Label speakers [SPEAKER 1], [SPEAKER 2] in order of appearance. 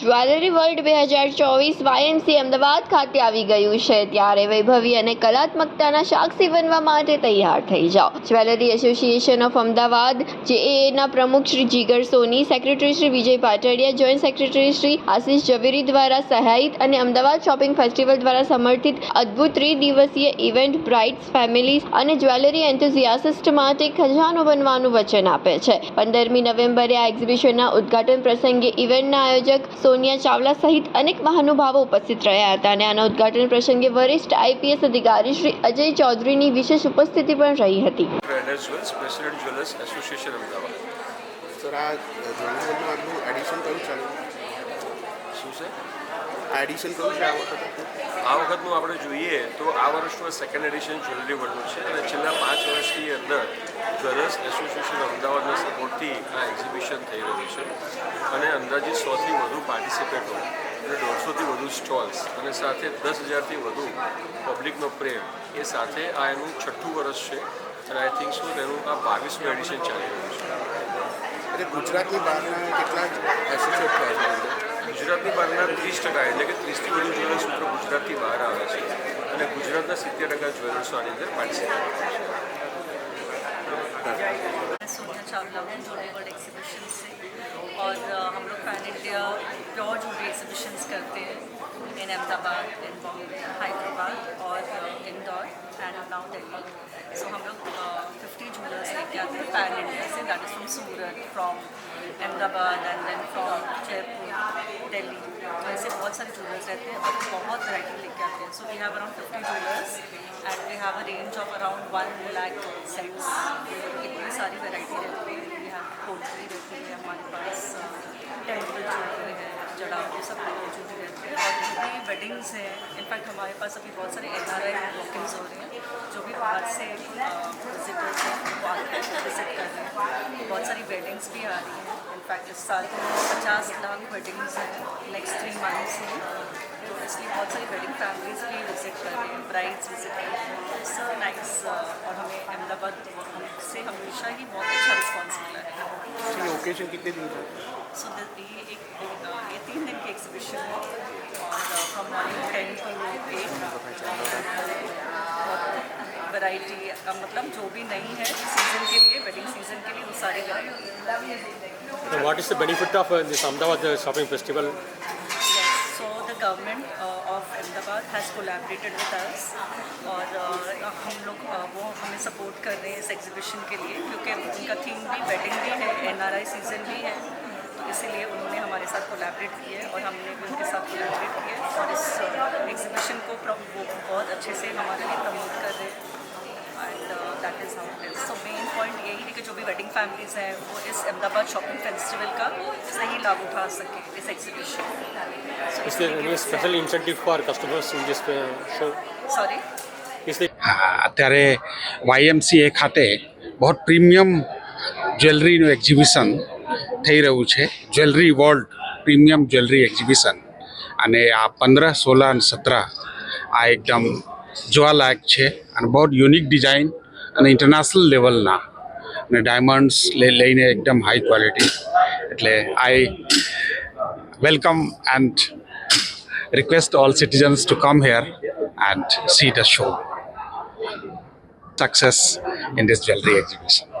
[SPEAKER 1] Jewellery world બે હજાર ચોવીસ વાયએમસી અમદાવાદ ખાતે આવી ગયું છે. ત્યારે વૈભવી અને કલાત્મકતાના સાક્ષી બનવા માટે તૈયાર થઈ જાઓ. જ્વેલરી એસોસિએશન ઓફ અમદાવાદ જેએના પ્રમુખ Shri Jigar Soni, secretary Shri Vijay Patadiya, joint secretary Shri Ashish Zaveri દ્વારા સહાયિત અને અમદાવાદ શોપિંગ ફેસ્ટિવલ દ્વારા સમર્થિત અદ્ભુત ત્રિદિવસીય ઇવેન્ટ બ્રાઇડ્સ ફેમિલીઝ અને જ્વેલરી એન્થુઝિયાસિસ્ટ માટે ખજાનો બનવાનું વચન આપે છે. પંદરમી નવેમ્બરે આ એક્ઝિબિશનના ઉદ્ઘાટન પ્રસંગે ઇવેન્ટના આયોજક સોનિયા ચાવલા સહિત અનેક મહાનુભાવો ઉપસ્થિત રહ્યા હતા અને આના ઉદ્ઘાટન પ્રસંગે વરિષ્ઠ આઈપીએસ અધિકારી શ્રી અજય ચૌધરીની વિશેષ ઉપસ્થિતિ પણ રહી હતી.
[SPEAKER 2] President jewellers association Ahmedabad.
[SPEAKER 3] Sir આ એડિશન કયું છે?
[SPEAKER 2] શું છે?
[SPEAKER 3] આ એડિશન કયું છે આ વખતે
[SPEAKER 2] આ વખતનું આપણે જોઈએ તો આ વર્ષનું સેકન્ડ એડિશન જ્વેલરી વર્લ્ડનું છે અને છેલ્લા પાંચ વર્ષની અંદર જ્વેલર્સ એસોસિએશન અમદાવાદના સપોર્ટથી આ એક્ઝિબિશન થઈ રહ્યું છે. અને અંદાજિત સોથી વધુ પાર્ટિસિપેટો અને દોઢસોથી વધુ સ્ટોલ્સ અને સાથે દસ હજારથી વધુ પબ્લિકનો પ્રેમ. એ સાથે આ એનું છઠ્ઠું વર્ષ છે. અને આઈ થિંક શું તેનું આ બાવીસનું એડિશન ચાલી રહ્યું છે.
[SPEAKER 3] એટલે ગુજરાતની બહારના કેટલા એસોસિએટ થયા છે?
[SPEAKER 2] ગુજરાતની બહારના ત્રીસ ટકા એટલે કે ત્રીસથી વધુ જ્વેલર્સ મિત્રો ગુજરાતથી બહાર આવે છે. અને ગુજરાતના સિત્તેર ટકા જ્વેલર્સો આની અંદર પાર્ટિસિપેટ કરે છે.
[SPEAKER 4] मैं सोनिया चावला हूँ जूडे वर्ल्ड एक्सिबिशन से और हम लोग पैन इंडिया प्योर जूडे एक्सिबिशंस करते हैं इन अहमदाबाद इन बॉम्बे हैदराबाद और Indore and now Delhi so हम लोग फिफ्टी जूलर्स लेके आते हैं पैन इंडिया से that is from Surat from Ahmedabad and then from Jaipur Delhi तो ऐसे बहुत सारे जूलर्स रहते हैं और बहुत वैरायटी लेके आते हैं so we have around fifty jewellers have a range of around one lakh sets इतनी सारी वैरायटी रहती है। वी हैव पोल्ट्री रहती है, हमारे पास टेंपल ज्वेलरी है जड़ाऊ सब ज्वेलरी रहते हैं। और जो वेडिंग्स हैं इनफैक्ट हमारे पास अभी बहुत सारे एन आर आई बुकिंग्स हो रहे हैं, जो भी बाहर से विजिटर्स हैं, वो आके विज़िट कर रहे हैं। बहुत सारी वेडिंग्स भी आ रही हैं। इनफैक्ट इस साल तो पचास लाख वेडिंग्स हैं नेक्स्ट थ्री मंथ्स में। तो इसलिए बहुत सारी वेडिंग फैमिलीज़ भी विज़िट कर रही हैं ब्राइड्स विज़िट कर रही हैं। इट्स नाइस और हमें अहमदाबाद से हमेशा ही बहुत अच्छा रिस्पॉन्स मिला है।
[SPEAKER 3] ओकेजन कितने दिन का
[SPEAKER 4] सो ये एक ये तीन दिन की एग्जीबिशन है। और from morning ten to eight variety मतलब जो भी नहीं है सीज़न के लिए वेडिंग सीज़न के लिए वो सारी variety
[SPEAKER 5] And what is the benefit of uh, this Ahmedabad uh, shopping festival?
[SPEAKER 4] So of Ahmedabad has collaborated with us और uh, हम लोग uh, वो हमें सपोर्ट कर रहे हैं इस एग्जीबिशन के लिए क्योंकि उनका थीम भी वेडिंग भी है एनआरआई सीज़न भी है तो इसीलिए उन्होंने हमारे साथ कोलैबोरेट किया और हमने भी उनके साथ कोलैबोरेट किया और इस एग्जीबिशन को प्र- वो बहुत अच्छे से हमारे लिए भी वेडिंग फैमिलीज़ हैं वो इस अहमदाबाद शॉपिंग फेस्टिवल का वो सही लाभ उठा सके इस
[SPEAKER 5] exhibition special incentive for customers
[SPEAKER 4] in
[SPEAKER 5] pay show
[SPEAKER 6] sorry અત્યારે વાયએમસીએ ખાતે બહુ પ્રીમિયમ જ્વેલરીનું એક્ઝિબિશન થઈ રહ્યું છે. Jewellery world premium jewellery exhibition અને આ પંદર સોળ અને સત્તર આ એકદમ જોવાલાયક છે અને બહુ યુનિક ડિઝાઇન અને ઇન્ટરનેશનલ લેવલના અને ડાયમંડ્સ લઈને એકદમ હાઈ ક્વોલિટી એટલે I welcome and request all citizens to come here and see the show success in this jewellery exhibition